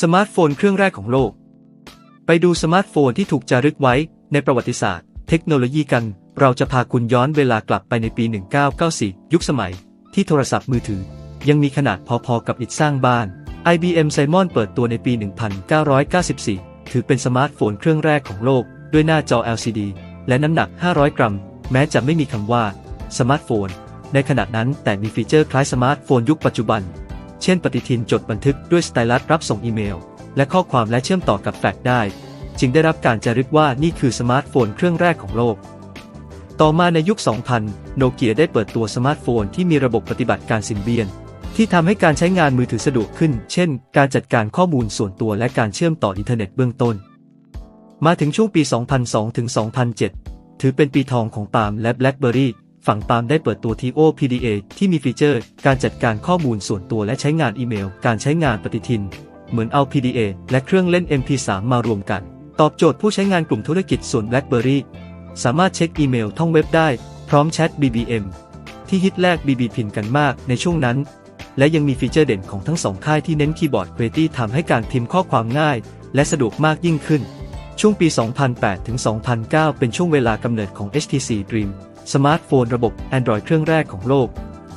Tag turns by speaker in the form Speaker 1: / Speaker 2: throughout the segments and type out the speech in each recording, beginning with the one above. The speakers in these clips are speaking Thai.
Speaker 1: สมาร์ทโฟนเครื่องแรกของโลก ไปดูสมาร์ทโฟนที่ถูกจารึกไว้ในประวัติศาสตร์ เทคโนโลยีกัน เราจะพาคุณย้อนเวลากลับไปในปี 1994 ยุคสมัย ที่โทรศัพท์มือถือ ยังมีขนาดพอๆกับอิฐสร้างบ้าน IBM Simon เปิดตัวในปี 1994 ถือเป็นสมาร์ทโฟนเครื่องแรกของโลก ด้วยหน้าจอ LCD และน้ำหนัก 500 กรัม แม้จะไม่มีคำว่า สมาร์ทโฟน ในขณะนั้นแต่มีฟีเจอร์คล้ายสมาร์ทโฟนยุคปัจจุบัน เช่นปฏิทินจดบันทึกด้วยสไตลัสรับส่งอีเมล และข้อความและเชื่อมต่อกับแฟกซ์ได้ จึงได้รับการจารึกว่านี่คือสมาร์ทโฟนเครื่องแรกของโลก ต่อมาในยุค 2000 โนเกียได้เปิดตัวสมาร์ทโฟนที่มีระบบปฏิบัติการซิมเบียน ที่ทำให้การใช้งานมือถือสะดวกขึ้น เช่น การจัดการข้อมูลส่วนตัวและการเชื่อมต่ออินเทอร์เน็ตเบื้องต้น มาถึงช่วงปี 2002 ถึง 2007 ถือเป็นปีทองของปาล์มและ BlackBerry ฝั่งปาล์มได้เปิดตัว TO PDA ที่มีฟีเจอร์ การจัดการข้อมูลส่วนตัวและใช้งานอีเมล การใช้งานปฏิทิน เหมือนเอา PDA และเครื่องเล่น MP3 มารวมกัน ตอบโจทย์ผู้ใช้งานกลุ่มธุรกิจส่วน BlackBerry สามารถเช็คอีเมลท่องเว็บได้ พร้อมแชท BBM ที่ฮิตแลก BB พินกันมากในช่วงนั้น และยังมีฟีเจอร์เด่นของทั้งสองค่ายที่เน้นคีย์บอร์ด Qwerty ทำให้การพิมพ์ข้อความง่าย และสะดวกมากยิ่งขึ้น ช่วงปี 2008 ถึง 2009 เป็นช่วงเวลากำเนิดของ HTC Dream สมาร์ทโฟนระบบ Android เครื่องแรกของโลก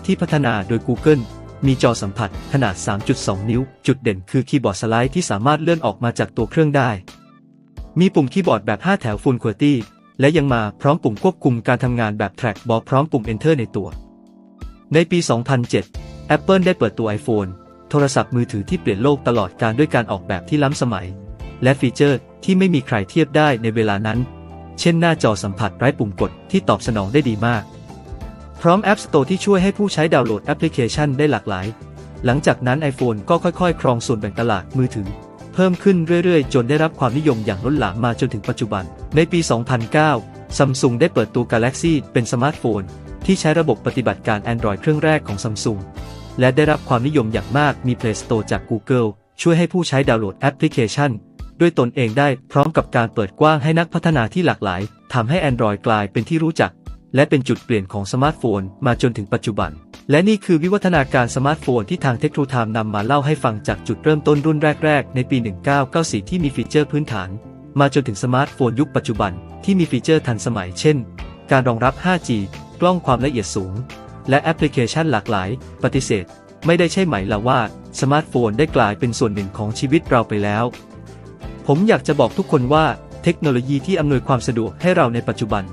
Speaker 1: ที่พัฒนาโดย Google มีจอสัมผัสขนาด 3.2 นิ้ว จุดเด่นคือคีย์บอร์ดสไลด์ที่สามารถเลื่อนออกมาจากตัวเครื่องได้ มีปุ่มคีย์บอร์ดแบบ 5 แถว Full QWERTY และยังมาพร้อมปุ่มควบคุมการทำงานแบบ Trackball พร้อมปุ่ม Enter ในตัว ในปี 2007 Apple ได้เปิดตัว iPhone โทรศัพท์มือถือที่เปลี่ยนโลกตลอดการด้วยการออกแบบที่ล้ำสมัย และฟีเจอร์ที่ไม่มีใครเทียบได้ในเวลานั้น เช่นหน้าจอสัมผัสไร้ปุ่มกดที่ตอบสนองได้ดีมาก พร้อม App Store ที่ช่วยให้ผู้ใช้ดาวน์โหลดแอปพลิเคชันได้หลากหลาย หลังจากนั้น iPhone ก็ค่อยๆ ครองส่วนแบ่งตลาดมือถือ เพิ่มขึ้นเรื่อยๆ จนได้รับความนิยมอย่างล้นหลามมาจนถึงปัจจุบัน ในปี 2009 Samsung ได้เปิดตัว Galaxy เป็นสมาร์ทโฟน ที่ใช้ระบบปฏิบัติการ Android เครื่องแรกของ Samsung และได้รับความนิยมอย่างมากมี Play Store จาก Google ช่วยให้ผู้ใช้ดาวน์โหลดแอปพลิเคชัน ด้วยตนเองได้ พร้อมกับการเปิดกว้างให้นักพัฒนาที่หลากหลายทำให้ Android กลายเป็นที่รู้จัก และเป็นจุดเปลี่ยนของสมาร์ทโฟนมาจนถึงปัจจุบัน และนี่คือวิวัฒนาการสมาร์ทโฟนที่ทางเทคโนโลยีนำมาเล่าให้ฟังจากจุดเริ่มต้นรุ่นแรก ๆ ในปี 1994 ที่มีฟีเจอร์พื้นฐาน มาจนถึงสมาร์ทโฟนยุคปัจจุบันที่มีฟีเจอร์ทันสมัย เช่น การรองรับ 5G กล้องความละเอียดสูง และแอปพลิเคชันหลากหลาย ปฏิเสธ ไม่ได้ใช่ไหมล่ะว่า สมาร์ทโฟนได้กลายเป็นส่วนหนึ่งของชีวิตเราไปแล้ว ผมอยากจะบอกทุกคนว่าเทคโนโลยีที่อำนวยความสะดวกให้เราในปัจจุบัน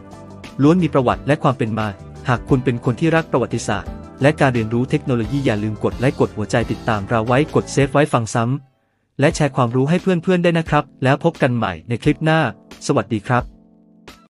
Speaker 1: ล้วนมีประวัติและความเป็นมา หากคุณเป็นคนที่รักประวัติศาสตร์ และการเรียนรู้เทคโนโลยีอย่าลืมกดไลค์กดหัวใจติดตามเราไว้กดเซฟไว้ฟังซ้ำและแชร์ความรู้ให้เพื่อนๆได้นะครับ แล้วพบกันใหม่ในคลิปหน้า สวัสดีครับ